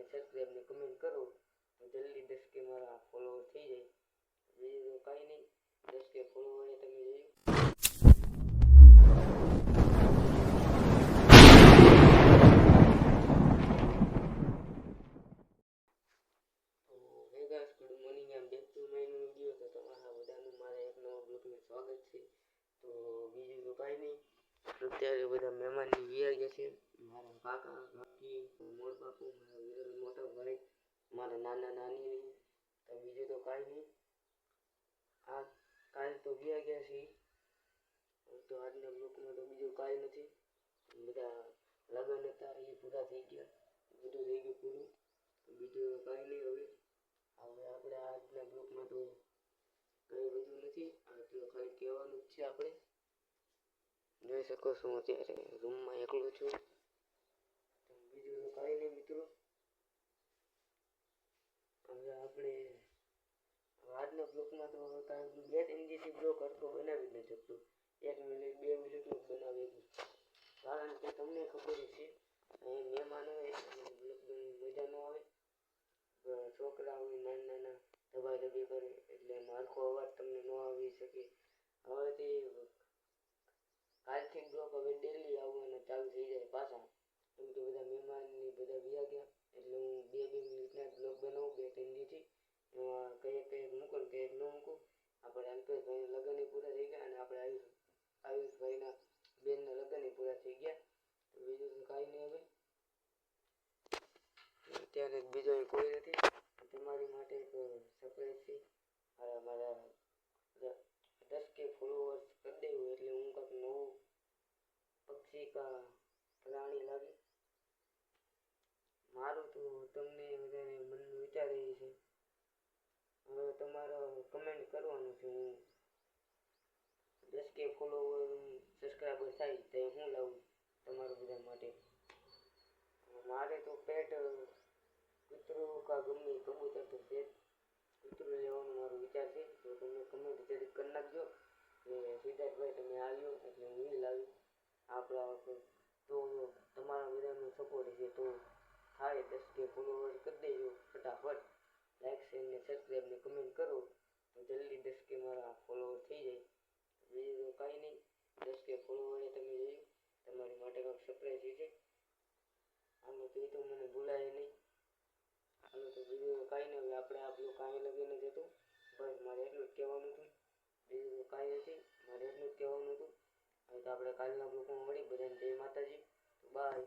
ને સબસ્ક્રાઈબ ને કમેન્ટ કરો. તો જલ્દી દસ કે મારા ફોલોવર થઈ જાય. બીજું તો કાંઈ નહીં. દસ કે ફોલોવર તમે જોયું. તો hey guys good morning am back to my new video તો તમારા બધાનું મારા એક નવા બ્લોગમાં સ્વાગત છે. તો બીજું તો કાંઈ નહીં. અત્યારે બધા મહેમાનની વિયા ગયા છે. મારા કાકા, કાકી મોડ બાપુ, મારા વિરલ મોટા ભાઈ, મારા નાના નાની તો બીજું તો કાંઈ નહીં. આ કાલ તો ગયા ગયા છે તો આજના બ્લોકમાં તો બીજું કાંઈ નથી. બધા લગ્ન હતા એ પૂરા થઈ ગયા. બધું થઈ ગયું પૂરું. બીજું કાંઈ નહીં હવે. હવે આપણે આજના બ્લોકમાં તો કંઈ બધું નથી. આટલું ખાલી કહેવાનું જ છે આપણે. જોઈ શકો છો અત્યારે રૂમમાં એકલો છું તો બીજું તો કાંઈ નહીં મિત્રો હવે આપણે આજના બ્લોકમાં તો બે ત્રણ દિવસથી બ્લોક હરખો બનાવી નથી શકતો એક મિનિટ બે મિનિટનું જ બનાવી કારણ કે તમને ખબર છે અહીં મહેમાન હોય બ્લોક મજા ન આવે છોકરા હોય, નાના નાના દબી કરે, એટલે મારખો અવાજ તમને ન આવી શકે. હવેથી કાલથી બ્લોક હવે ડેલી આવવાના ચાલુ થઈ જાય પાછા. કેમ કે બધા મહેમાન બધા વ્યા ગયા, એટલે હું બે બે મિનિટના બ્લોક બનાવું, બે ત્રણ દીથી એમાં કંઈક મૂકું. આપણે અલ્પેશભાઈના લગ્ન પૂરા થઈ ગયા અને આપણે આયુષ, આયુષભાઈના બેનના લગ્ન પૂરા થઈ ગયા. બીજું તો કાંઈ નહીં હવે. અત્યારે બીજો કોઈ નથી. તમારી માટે એક સરપ્રાઈઝ છે. મારા દસ કે ફોલોવર્સ કરી દેવું એટલે હું કંઈક નવું પક્ષી કા પ્રાણી લાવી. મારું તો તમને વધારે મનનું વિચાર એ છે હવે તમારો કમેન્ટ છું. દસ કે ફોલોવર સબસ્ક્રાઈબર થાય, તો હું લાવું તમારા બધા માટે? મારે તો પેટ કૂતરું કા ગમે કબૂતર તો પેટ કૂતરો લેવાનો મારો વિચાર છે, તો તમે કમેન્ટ જરીક કરી નાખજો. કે સિદ્ધાર્થભાઈ, તમે આવ્યો, એટલે હું ઈ લાવી આપણા વખત તો તમારા બધાનો સપોર્ટ છે, તો થાય, દસ કે ફોલોવર કરી દેજો, ફટાફટ. લાઈક શેર સબસ્ક્રાઈબ ને કમેન્ટ કરો. જલ્દી દસ કે મારા ફોલોવર થઈ જાય. બીજું તો કાંઈ નહીં. દસ કે ફોલોવરે તમે જોયું. તમારી માટે કંઈક સરપ્રાઈઝ છે. આનું તો એ તો મને ભૂલાય નહીં. આનું તો બીજું કાંઈ નહીં. આપણે આપણું કાંઈ લગીને જ હતું. બસ મારે એટલું જ કહેવાનું હતું. બીજું તો કાંઈ નથી. મારે એટલું જ કહેવાનું હતું. હવે તો આપણે કાલના બ્લોકમાં મળી. બધાને જય માતાજી. બાય